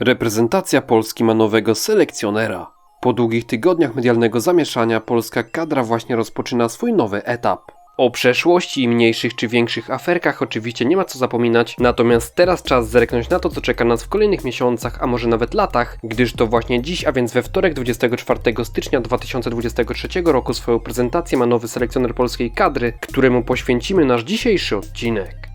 Reprezentacja Polski ma nowego selekcjonera. Po długich tygodniach medialnego zamieszania polska kadra właśnie rozpoczyna swój nowy etap. O przeszłości i mniejszych czy większych aferkach oczywiście nie ma co zapominać, natomiast teraz czas zerknąć na to, co czeka nas w kolejnych miesiącach, a może nawet latach, gdyż to właśnie dziś, a więc we wtorek 24 stycznia 2023 roku swoją prezentację ma nowy selekcjoner polskiej kadry, któremu poświęcimy nasz dzisiejszy odcinek.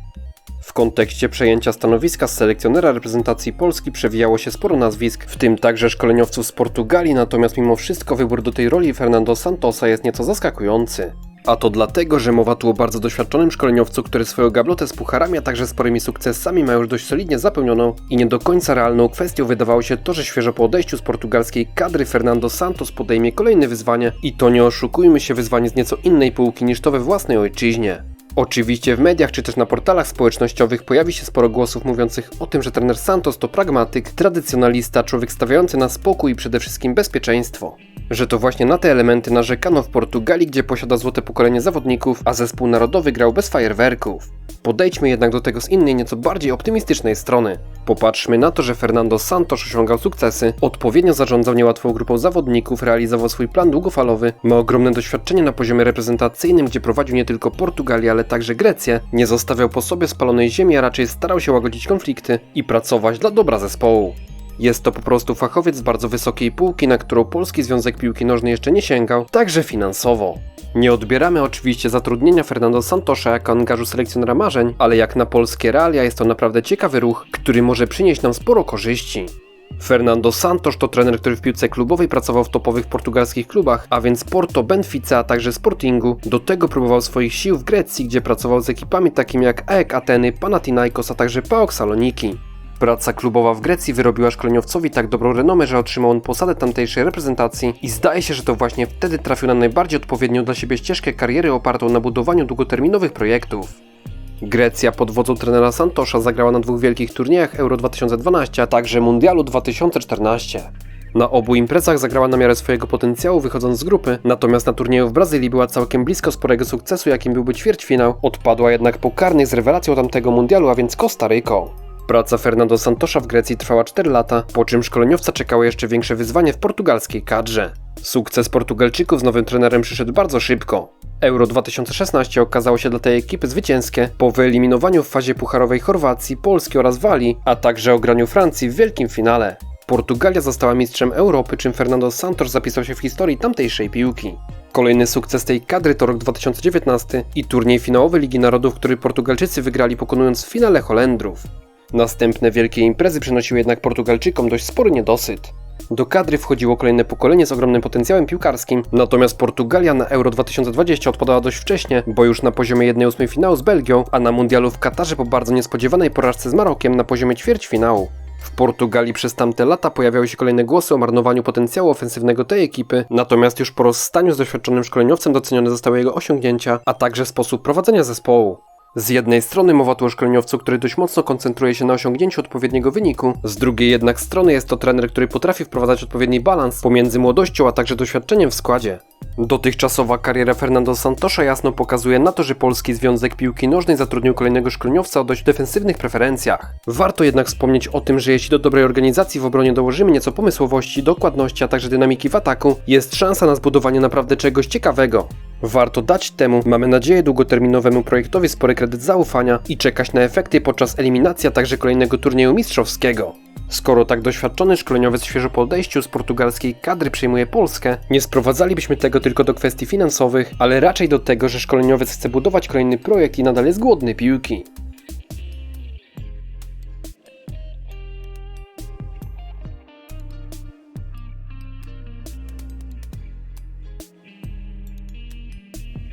W kontekście przejęcia stanowiska selekcjonera reprezentacji Polski przewijało się sporo nazwisk, w tym także szkoleniowców z Portugalii, natomiast mimo wszystko wybór do tej roli Fernando Santosa jest nieco zaskakujący. A to dlatego, że mowa tu o bardzo doświadczonym szkoleniowcu, który swoją gablotę z pucharami, a także sporymi sukcesami ma już dość solidnie zapełnioną i nie do końca realną kwestią wydawało się to, że świeżo po odejściu z portugalskiej kadry Fernando Santos podejmie kolejne wyzwanie i to nie oszukujmy się wyzwanie z nieco innej półki niż to we własnej ojczyźnie. Oczywiście w mediach czy też na portalach społecznościowych pojawi się sporo głosów mówiących o tym, że trener Santos to pragmatyk, tradycjonalista, człowiek stawiający na spokój i przede wszystkim bezpieczeństwo. Że to właśnie na te elementy narzekano w Portugalii, gdzie posiada złote pokolenie zawodników, a zespół narodowy grał bez fajerwerków. Podejdźmy jednak do tego z innej, nieco bardziej optymistycznej strony. Popatrzmy na to, że Fernando Santos osiągał sukcesy, odpowiednio zarządzał niełatwą grupą zawodników, realizował swój plan długofalowy, ma ogromne doświadczenie na poziomie reprezentacyjnym, gdzie prowadził nie tylko Portugalię, ale także Grecję, nie zostawiał po sobie spalonej ziemi, a raczej starał się łagodzić konflikty i pracować dla dobra zespołu. Jest to po prostu fachowiec z bardzo wysokiej półki, na którą Polski Związek Piłki Nożnej jeszcze nie sięgał, także finansowo. Nie odbieramy oczywiście zatrudnienia Fernando Santosza jako angażu selekcjonera marzeń, ale jak na polskie realia jest to naprawdę ciekawy ruch, który może przynieść nam sporo korzyści. Fernando Santos to trener, który w piłce klubowej pracował w topowych portugalskich klubach, a więc Porto, Benfica, a także Sportingu. Do tego próbował swoich sił w Grecji, gdzie pracował z ekipami takimi jak AEK Ateny, Panathinaikos, a także PAOK Saloniki. Praca klubowa w Grecji wyrobiła szkoleniowcowi tak dobrą renomę, że otrzymał on posadę tamtejszej reprezentacji i zdaje się, że to właśnie wtedy trafił na najbardziej odpowiednią dla siebie ścieżkę kariery opartą na budowaniu długoterminowych projektów. Grecja pod wodzą trenera Santosza zagrała na dwóch wielkich turniejach Euro 2012, a także Mundialu 2014. Na obu imprezach zagrała na miarę swojego potencjału wychodząc z grupy, natomiast na turnieju w Brazylii była całkiem blisko sporego sukcesu jakim byłby ćwierćfinał, odpadła jednak po karnych z rewelacją tamtego mundialu, a więc Kostaryką. Praca Fernando Santosza w Grecji trwała 4 lata, po czym szkoleniowca czekało jeszcze większe wyzwanie w portugalskiej kadrze. Sukces Portugalczyków z nowym trenerem przyszedł bardzo szybko. Euro 2016 okazało się dla tej ekipy zwycięskie po wyeliminowaniu w fazie pucharowej Chorwacji, Polski oraz Walii, a także ograniu Francji w wielkim finale. Portugalia została mistrzem Europy, czym Fernando Santos zapisał się w historii tamtejszej piłki. Kolejny sukces tej kadry to rok 2019 i turniej finałowy Ligi Narodów, który Portugalczycy wygrali pokonując w finale Holendrów. Następne wielkie imprezy przynosiły jednak Portugalczykom dość spory niedosyt. Do kadry wchodziło kolejne pokolenie z ogromnym potencjałem piłkarskim, natomiast Portugalia na Euro 2020 odpadała dość wcześnie, bo już na poziomie 1-8 finału z Belgią, a na mundialu w Katarze po bardzo niespodziewanej porażce z Marokiem na poziomie ćwierćfinału. W Portugalii przez tamte lata pojawiały się kolejne głosy o marnowaniu potencjału ofensywnego tej ekipy, natomiast już po rozstaniu z doświadczonym szkoleniowcem docenione zostały jego osiągnięcia, a także sposób prowadzenia zespołu. Z jednej strony mowa tu o szkoleniowcu, który dość mocno koncentruje się na osiągnięciu odpowiedniego wyniku, z drugiej jednak strony jest to trener, który potrafi wprowadzać odpowiedni balans pomiędzy młodością a także doświadczeniem w składzie. Dotychczasowa kariera Fernando Santosza jasno pokazuje na to, że Polski Związek Piłki Nożnej zatrudnił kolejnego szkoleniowca o dość defensywnych preferencjach. Warto jednak wspomnieć o tym, że jeśli do dobrej organizacji w obronie dołożymy nieco pomysłowości, dokładności, a także dynamiki w ataku, jest szansa na zbudowanie naprawdę czegoś ciekawego. Warto dać temu, mamy nadzieję, długoterminowemu projektowi spory kredyt zaufania i czekać na efekty podczas eliminacji, a także kolejnego turnieju mistrzowskiego. Skoro tak doświadczony szkoleniowiec świeżo po odejściu z portugalskiej kadry przejmuje Polskę, nie sprowadzalibyśmy tego tylko do kwestii finansowych, ale raczej do tego, że szkoleniowiec chce budować kolejny projekt i nadal jest głodny piłki.